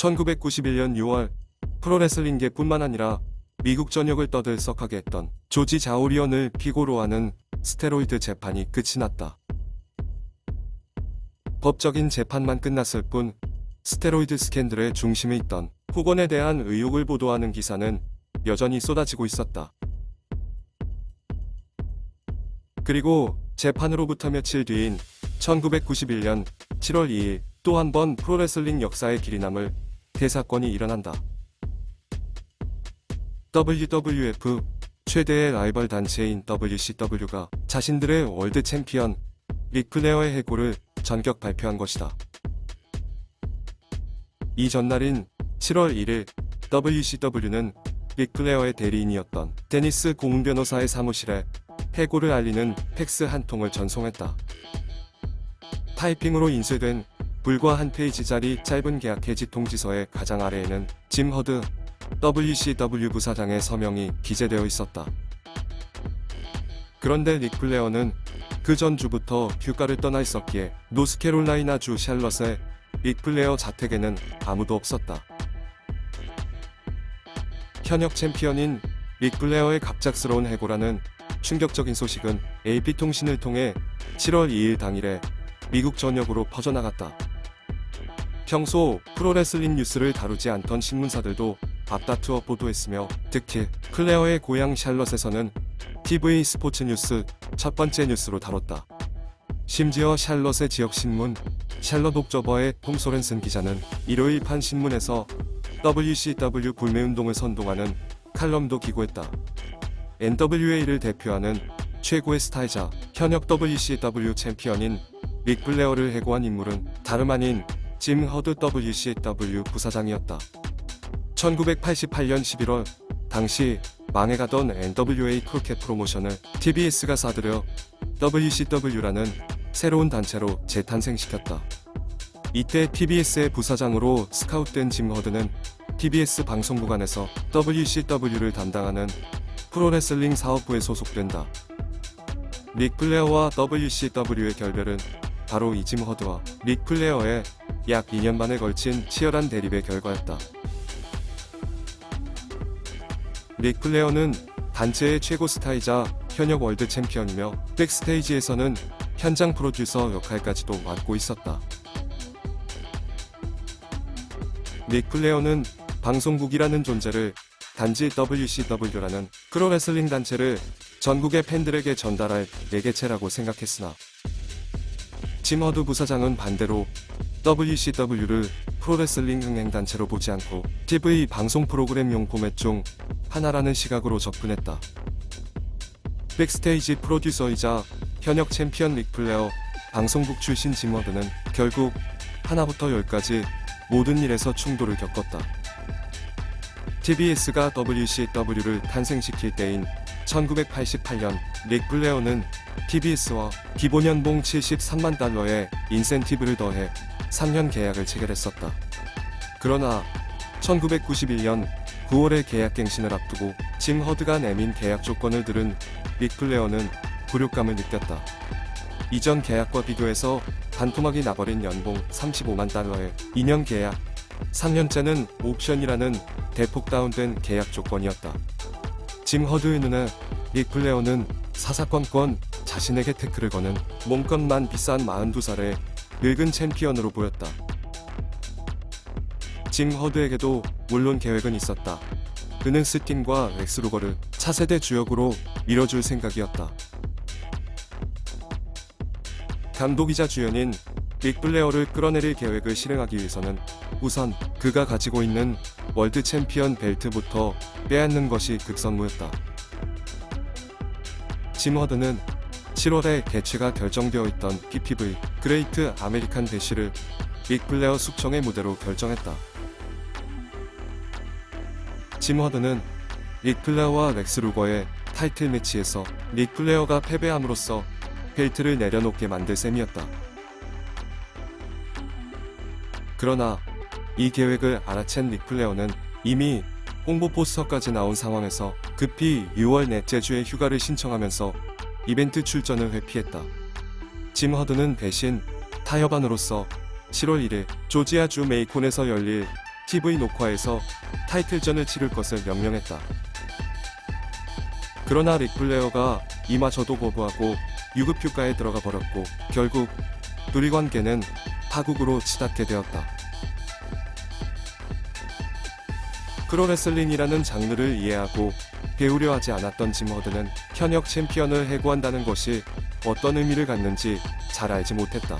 1991년 6월 프로레슬링계뿐만 아니라 미국 전역을 떠들썩하게 했던 조지 자오리언을 피고로 하는 스테로이드 재판이 끝이 났다. 법적인 재판만 끝났을 뿐 스테로이드 스캔들의 중심에 있던 후건에 대한 의혹을 보도하는 기사는 여전히 쏟아지고 있었다. 그리고 재판으로부터 며칠 뒤인 1991년 7월 2일 또 한 번 프로레슬링 역사의 길이 남을 대사건이 일어난다. WWF 최대의 라이벌 단체인 WCW가 자신들의 월드 챔피언 릭플레어의 해고를 전격 발표한 것이다. 이 전날인 7월 1일 WCW는 릭플레어의 대리인이었던 데니스 고문 변호사의 사무실에 해고를 알리는 팩스 한 통을 전송했다. 타이핑으로 인쇄된 불과 한 페이지짜리 짧은 계약 해지 통지서의 가장 아래에는 짐 허드 WCW 부사장의 서명이 기재되어 있었다. 그런데 릭플레어는 그 전주부터 휴가를 떠나 있었기에 노스캐롤라이나 주 샬럿의 릭플레어 자택에는 아무도 없었다. 현역 챔피언인 릭플레어의 갑작스러운 해고라는 충격적인 소식은 AP통신을 통해 7월 2일 당일에 미국 전역으로 퍼져나갔다. 평소 프로레슬링 뉴스를 다루지 않던 신문사들도 앞다투어 보도했으며 특히 클레어의 고향 샬럿에서는 TV 스포츠 뉴스 첫 번째 뉴스로 다뤘다. 심지어 샬럿의 지역 신문 샬럿 옥저버의 톰 소렌슨 기자는 일요일 판 신문에서 WCW 불매운동을 선동하는 칼럼도 기고했다. NWA를 대표하는 최고의 스타이자 현역 WCW 챔피언인 릭 블레어를 해고한 인물은 다름 아닌 짐 허드 WCW 부사장이었다. 1988년 11월 당시 망해가던 NWA 크로켓 프로모션을 TBS가 사들여 WCW라는 새로운 단체로 재탄생시켰다. 이때 TBS의 부사장으로 스카웃된 짐 허드는 TBS 방송국 안에서 WCW를 담당하는 프로레슬링 사업부에 소속된다. 릭 플레어와 WCW의 결별은 바로 이짐 허드와 릭 플레어의 약 2년 만에 걸친 치열한 대립의 결과였다. 릭 플레어는 단체의 최고 스타이자 현역 월드 챔피언이며 백스테이지에서는 현장 프로듀서 역할까지도 맡고 있었다. 릭 플레어는 방송국이라는 존재를 단지 WCW라는 프로레슬링 단체를 전국의 팬들에게 전달할 매개체라고 생각했으나 짐 허드 부사장은 반대로 WCW를 프로레슬링 흥행단체로 보지 않고 TV 방송 프로그램용 포맷 중 하나라는 시각으로 접근했다. 백스테이지 프로듀서이자 현역 챔피언 릭 플레어 방송국 출신 짐 허드는 결국 하나부터 열까지 모든 일에서 충돌을 겪었다. TBS가 WCW를 탄생시킬 때인 1988년 릭 블레어는 TBS와 기본 연봉 73만 달러의 인센티브를 더해 3년 계약을 체결했었다. 그러나 1991년 9월의 계약 갱신을 앞두고 짐 허드가 내민 계약 조건을 들은 릭 플레어는 굴욕감을 느꼈다. 이전 계약과 비교해서 반토막이 나버린 연봉 35만 달러의 2년 계약, 3년째는 옵션이라는 대폭 다운된 계약 조건이었다. 짐 허드의 눈에 릭 플레어는 사사건건 자신에게 태클을 거는 몸값만 비싼 42살의 늙은 챔피언으로 보였다. 짐 허드에게도 물론 계획은 있었다. 그는 스팅과 렉스루거를 차세대 주역으로 밀어줄 생각이었다. 감독이자 주연인 릭 블레어를 끌어내릴 계획을 실행하기 위해서는 우선 그가 가지고 있는 월드 챔피언 벨트부터 빼앗는 것이 극선무였다. 짐 허드는 7월에 개최가 결정되어 있던 PPV 그레이트 아메리칸 대시를 릭 블레어 숙청의 무대로 결정했다. 짐 허드는 릭 플레어와 렉스 루거의 타이틀 매치에서 릭 플레어가 패배함으로써 벨트를 내려놓게 만들 셈이었다. 그러나 이 계획을 알아챈 릭 플레어는 이미 홍보 포스터까지 나온 상황에서 급히 6월 넷째 주에 휴가를 신청하면서 이벤트 출전을 회피했다. 짐 허드는 대신 타협안으로서 7월 1일 조지아주 메이콘에서 열릴 TV 녹화에서 타이틀전을 치를 것을 명령했다. 그러나 릭 플레어가 이마저도 거부하고 유급 휴가에 들어가 버렸고 결국 둘이 관계는 파국으로 치닫게 되었다. 프로레슬링이라는 장르를 이해하고 배우려 하지 않았던 짐 허드는 현역 챔피언을 해고한다는 것이 어떤 의미를 갖는지 잘 알지 못했다.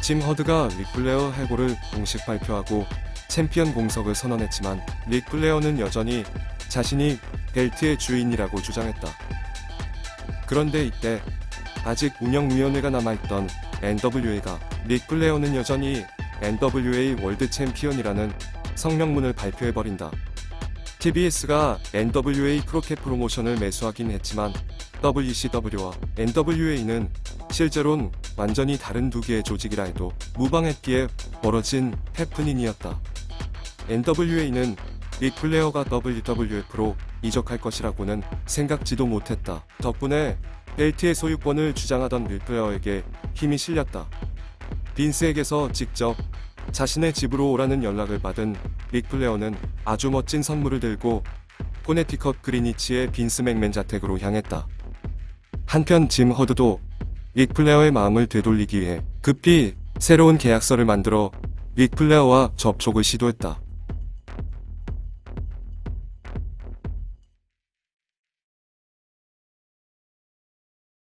짐 허드가 릭플레어 해고를 공식 발표하고 챔피언 공석을 선언했지만 릭플레어는 여전히 자신이 벨트의 주인이라고 주장했다. 그런데 이때 아직 운영위원회가 남아있던 NWA가 릭플레어는 여전히 NWA 월드 챔피언이라는 성명문을 발표해버린다. TBS가 NWA 크로켓 프로모션을 매수하긴 했지만 WCW와 NWA는 실제론 완전히 다른 두 개의 조직이라 해도 무방했기에 벌어진 해프닝이었다. NWA는 릭 플레어가 WWF로 이적할 것이라고는 생각지도 못했다. 덕분에 벨트의 소유권을 주장하던 릭 플레어에게 힘이 실렸다. 빈스에게서 직접 자신의 집으로 오라는 연락을 받은 릭 플레어는 아주 멋진 선물을 들고 코네티컷 그리니치의 빈스 맥맨 자택으로 향했다. 한편 짐 허드도 릭 플레어의 마음을 되돌리기 위해 급히 새로운 계약서를 만들어 릭 플레어와 접촉을 시도했다.